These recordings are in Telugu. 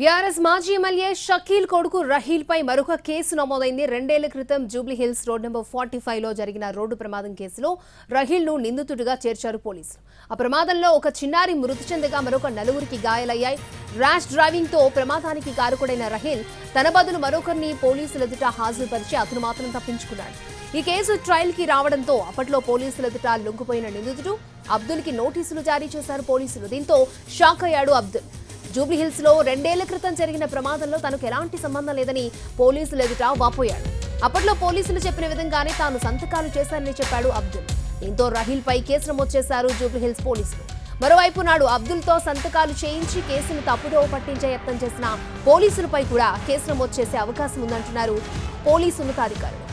బీఆర్ఎస్ మాజీ ఎమ్మెల్యే షకీల్ కొడుకు రహీల్ పై మరొక కేసు నమోదైంది. రెండేళ్ళ క్రితం Jubilee Hills road number forty ఫైవ్లో జరిగిన రోడ్డు ప్రమాదం కేసులో రహీల్ను నిందితుడిగా చేర్చారు పోలీసులు. ఆ ప్రమాదంలో ఒక చిన్నారి మృతి చెందగా మరొక నలుగురికి గాయాలయ్యాయి. ర్యాష్ డ్రైవింగ్తో ప్రమాదానికి కారుకుడైన రహీల్ తన బదులు మరొకరిని పోలీసుల ఎదుట హాజరుపరిచి అతను మాత్రం తప్పించుకున్నాడు. ఈ కేసు ట్రయల్కి రావడంతో అప్పట్లో పోలీసుల ఎదుట లొంగిపోయిన నిందితుడు అబ్దుల్కి నోటీసులు జారీ చేశారు పోలీసులు. దీంతో షాక్ అయ్యాడు అబ్దుల్. జూబ్లీహిల్స్లో రెండేళ్ళ క్రితం జరిగిన ప్రమాదంలో తనకు ఎలాంటి సంబంధం లేదని పోలీసులు ఎదుట వాపోయాడు అప్పట్లో పోలీసులు చెప్పిన విధంగానే తాను సంతకాలు చేశానని చెప్పాడు అబ్దుల్. దీంతో రహీల్ పై కేసు నమోదు చేశారు జూబ్లీహిల్స్ పోలీసులు. మరోవైపు నాడు అబ్దుల్తో సంతకాలు చేయించి కేసును తప్పుదోవ పట్టించే యత్నం చేసిన పోలీసులపై కూడా కేసు నమోదు చేసే అవకాశం ఉందంటున్నారు పోలీసు ఉన్నతాధికారులు.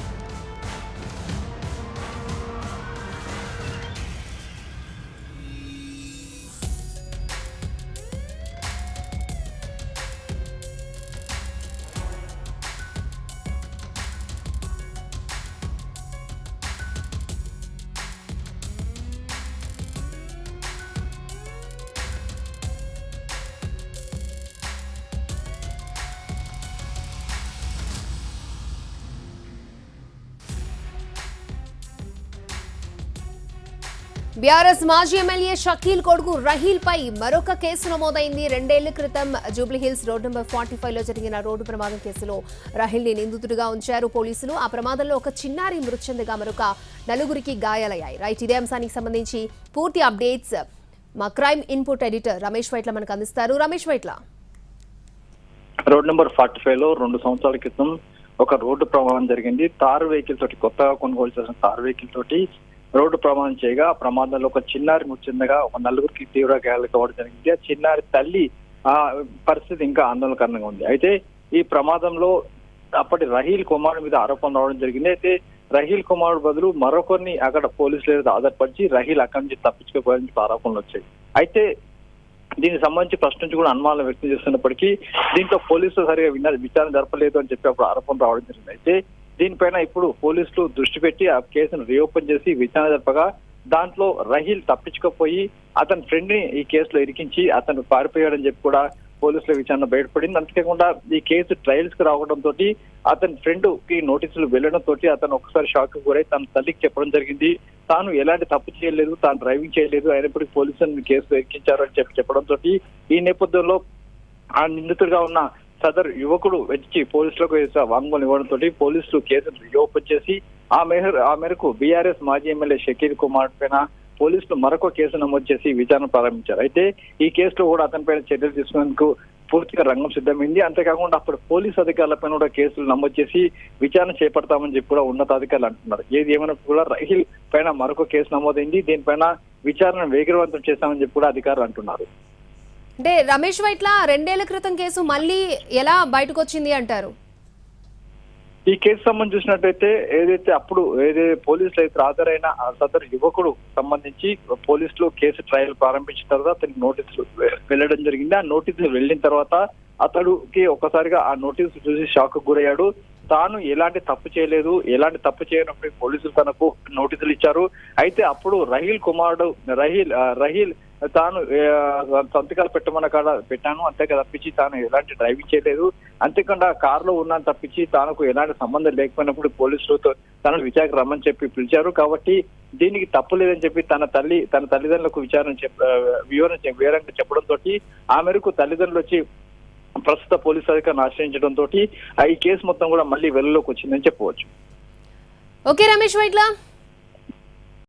బీఆర్ఎస్ మాజీ ఎమ్మెల్యే షకీల్ కొడుకు రహీల్ పై మరొక కేసు నమోదైంది. రెండేళ్ళ క్రితం జూబ్లీహిల్స్ రోడ్ నెంబర్ ఫార్టీ ఫైవ్లో జరిగిన రోడ్డు ప్రమాదం కేసులో రహీల్ని నిందితుడిగా ఉంచారు పోలీసులు. ఆ ప్రమాదంలో ఒక చిన్నారి మృతి చెందగా మరొక నలుగురికి గాయాలయ్యాయి. రైట్ ఇదే అంశానికి సంబంధించి పూర్తి అప్డేట్స్ మా crime input editor Ramesh Vaitla మనకు అందిస్తారు. Ramesh Vaitla. Road number forty ఫైవ్లో రెండు సంవత్సరాల క్రితం ఒక రోడ్డు ప్రమాదం జరిగింది. తారు వెహికల్ తోటి కొత్తగా కొనుగోలు చేసిన తారు వెహికల్ తోటి రోడ్డు ప్రమాదం చేయగా ఆ ప్రమాదంలో ఒక చిన్నారి మృతి చెందగా ఒక నలుగురికి తీవ్ర గాయాలు కావడం జరిగింది. ఆ చిన్నారి తల్లి ఆ పరిస్థితి ఇంకా ఆందోళనకరంగా ఉంది. అయితే ఈ ప్రమాదంలో అప్పటి రహీల్ కుమార్ మీద ఆరోపణ రావడం జరిగింది. అయితే రహీల్ కుమార్ బదులు మరొకరిని అక్కడ పోలీసులు లేదా ఆధారపరిచి రహీల్ అక్కడి నుంచి తప్పించుకోపోయాలని ఆరోపణలు వచ్చాయి. అయితే దీనికి సంబంధించి ఫస్ట్ నుంచి కూడా అనుమానాలు వ్యక్తం చేస్తున్నప్పటికీ దీంట్లో పోలీసులు సరిగా విన్న విచారణ జరపలేదు అని చెప్పి అప్పుడు ఆరోపణ రావడం జరిగింది. అయితే దీనిపైన ఇప్పుడు పోలీసులు దృష్టి పెట్టి ఆ కేసును రీఓపెన్ చేసి విచారణ జరపగా దాంట్లో రహీల్ తప్పించుకపోయి అతని ఫ్రెండ్ని ఈ కేసులో ఇరికించి అతను పారిపోయాడని చెప్పి కూడా పోలీసుల విచారణ బయటపడింది. అంతేకాకుండా ఈ కేసు ట్రయల్స్కి రావడం తోటి అతని ఫ్రెండ్కి నోటీసులు వెళ్ళడంతో తోటి అతను ఒకసారి షాక్ గురై తన తల్లికి చెప్పడం జరిగింది. తాను ఎలాంటి తప్పు చేయలేదు తాను డ్రైవింగ్ చేయలేదు అయినప్పటికీ పోలీసులను కేసులో ఎక్కించారు అని చెప్పి చెప్పడం తోటి ఈ నేపథ్యంలో ఆ నిందితుడిగా ఉన్న సదర్ యువకుడు వచ్చి పోలీసులకు వాంగ్మూలం ఇవ్వడంతో పోలీసులు కేసును రీఓపెన్ చేసి ఆ మేర ఆ మేరకు బీఆర్ఎస్ మాజీ ఎమ్మెల్యే షకీర్ కుమార్ పైన పోలీసులు మరొక కేసు నమోదు చేసి విచారణ ప్రారంభించారు. అయితే ఈ కేసులో కూడా అతనిపైన చర్యలు తీసుకునేందుకు పూర్తిగా రంగం సిద్ధమైంది. అంతేకాకుండా అప్పుడు పోలీసు అధికారులపైన కూడా కేసులు నమోదు చేసి విచారణ చేపడతామని చెప్పి కూడా ఉన్నతాధికారులు అంటున్నారు. ఏది ఏమైనా కూడా రహిల్ పైన మరొక కేసు నమోదైంది. దీనిపైన విచారణ వేగవంతం చేస్తామని చెప్పి కూడా అధికారులు అంటున్నారు. అంటే రమేష్ వైట్ల రెండేళ్ళ క్రితం కేసు మళ్ళీ ఎలా బయటకు వచ్చింది అంటారు? ఈ కేసు సంబంధించి చూసినట్టయితే ఏదైతే అప్పుడు ఏదైతే పోలీసులు అయితే హాజరైన సదరు యువకుడు సంబంధించి పోలీసులు కేసు ట్రయల్ ప్రారంభించిన తర్వాత అతనికి నోటీసులు వెళ్ళడం జరిగింది. ఆ నోటీసులు వెళ్ళిన తర్వాత అతడుకి ఒకసారిగా ఆ నోటీసులు చూసి షాక్ గురయ్యాడు. తాను ఎలాంటి తప్పు చేయలేదు ఎలాంటి తప్పు చేయనప్పుడు పోలీసులు తనకు నోటీసులు ఇచ్చారు. అయితే అప్పుడు రహీల్ కుమారుడు రహీల్ రహీల్ తాను సంతకాలు పెట్టమన్న కాడ పెట్టాను. అంతే కదా తప్పించి తాను ఎలాంటి డ్రైవింగ్ చేయలేదు. అంతేకాకుండా కారులో ఉన్నాను తప్పించి తనకు ఎలాంటి సంబంధం లేకపోయినప్పుడు పోలీసులతో తనను విచారణ రమ్మని చెప్పి పిలిచారు. కాబట్టి దీనికి తప్పు లేదని చెప్పి తన తల్లి తన తల్లిదండ్రులకు విచారణ చెప్ వివరణ వివరంగా చెప్పడం తోటి ఆ మేరకు తల్లిదండ్రులు వచ్చి ప్రస్తుత పోలీసు అధికారిని ఆశ్రయించడంతో తోటి ఆ ఈ కేసు మొత్తం కూడా మళ్ళీ వెలుగులోకి వచ్చిందని చెప్పవచ్చు. ఓకే రమేష్ వైట్లా.